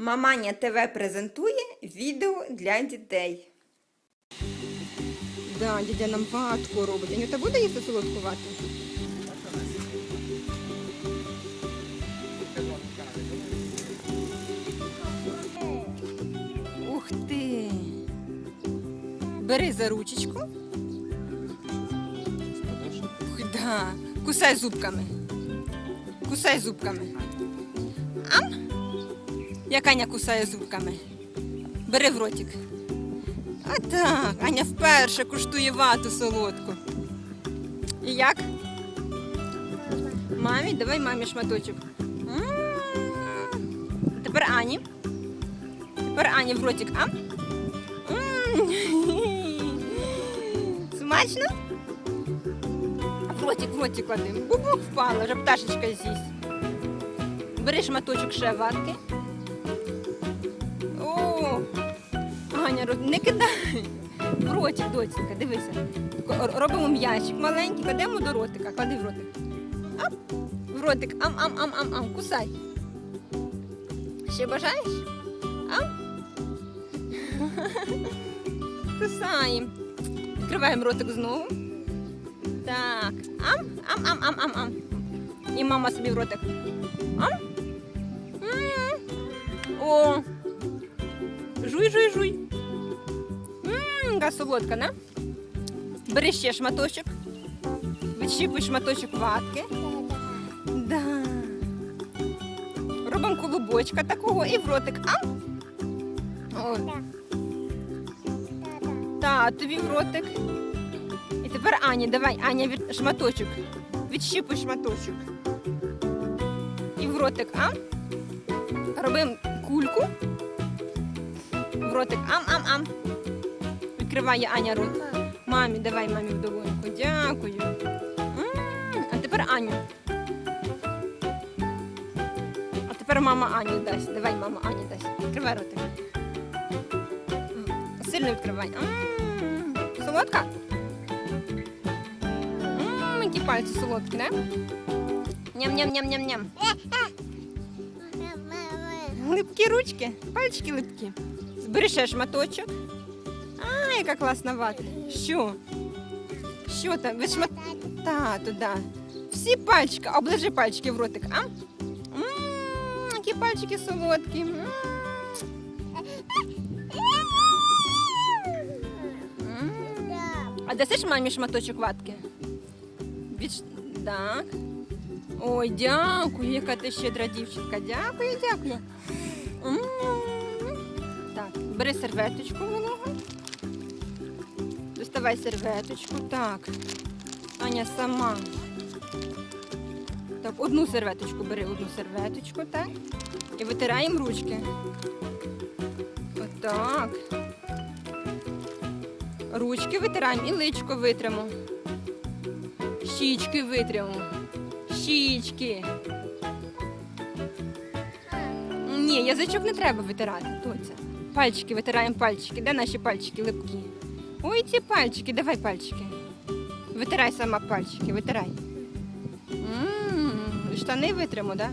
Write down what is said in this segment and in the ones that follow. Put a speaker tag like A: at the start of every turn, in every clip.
A: Маманя ТВ презентує відео для дітей. Да, дядя нам ватку робить. Анюта буде їсти солодку? Ух ти! Бери за ручечку. Ух, да. Кусай зубками. Кусай зубками. Як Аня кусає зубками. Бери в ротик. А так, Аня вперше куштує вату солодку. І як? Мамі, давай мамі шматочок. Тепер Ані. Тепер Ані в ротик. М. Смачно? В ротик, в ротик клади. Бубук впала, вже пташечка з'їсть. Бери шматочок ще ватки. О, Аня, не кидай. В ротик, доцінька, дивися. Робимо м'ячик маленький, кладемо до ротика. Клади в ротик. Ап, в ротик. Ам, ам, ам, ам, ам. Кусай. Ще бажаєш? Ам? Кусаємо. Відкриваємо ротик знову. Так. Ам, ам, ам, ам, ам, ам. І мама собі в ротик. Яка солодка? Бери ще шматочок. Відщипуй шматочок ватки. Да. Робимо колобочка такого і в ротик. Ам? О. Та, тобі в ротик. І тепер Ані, давай, Аня, шматочок. Відщипуй шматочок. І в ротик, ам? Робимо кульку. В ротик. Ам-ам-ам. Відкриває Аня рот. Мамі, давай мамі в долоньку. Дякую. А тепер Аню. А тепер мама Ані дасть. Давай, мама Ані дасть. Відкривай ротик. Сильно відкривай. Солодка? Які пальці солодкі, не? Ням-ням-ням-ням-ням. Липкі ручки, пальчики липкі. Збери ще шматочок. Яка класна вата. Що? Що там? Ви шмат... Тату, да. Всі пальчики, оближи пальчики в ротик, а? М, Які пальчики солодкі. М. М. А дасиш мамі шматочок ватки? Від... Так. Ой, дякую, яка ти щедра дівчинка. Дякую, дякую. М. Так, бери серветочку вологу. Доставай серветочку. Так. Аня сама. Так, одну серветочку бери, одну серветочку, так. І витираємо ручки. Отак. Ручки витираємо і личко витримо. Щічки витримо. Щічки. Ні, язичок не треба витирати, Тоця. Пальчики витираємо пальчики. Де наші пальчики липкі? Ой, ці пальчики, давай пальчики. Витирай сама пальчики, витирай. М, Штани витриму, да?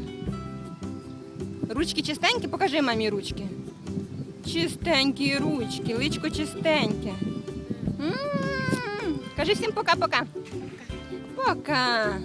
A: Ручки чистенькі, покажи мамі ручки. Чистенькі ручки, личко чистеньке. М, Кажи всім пока-пока. Пока.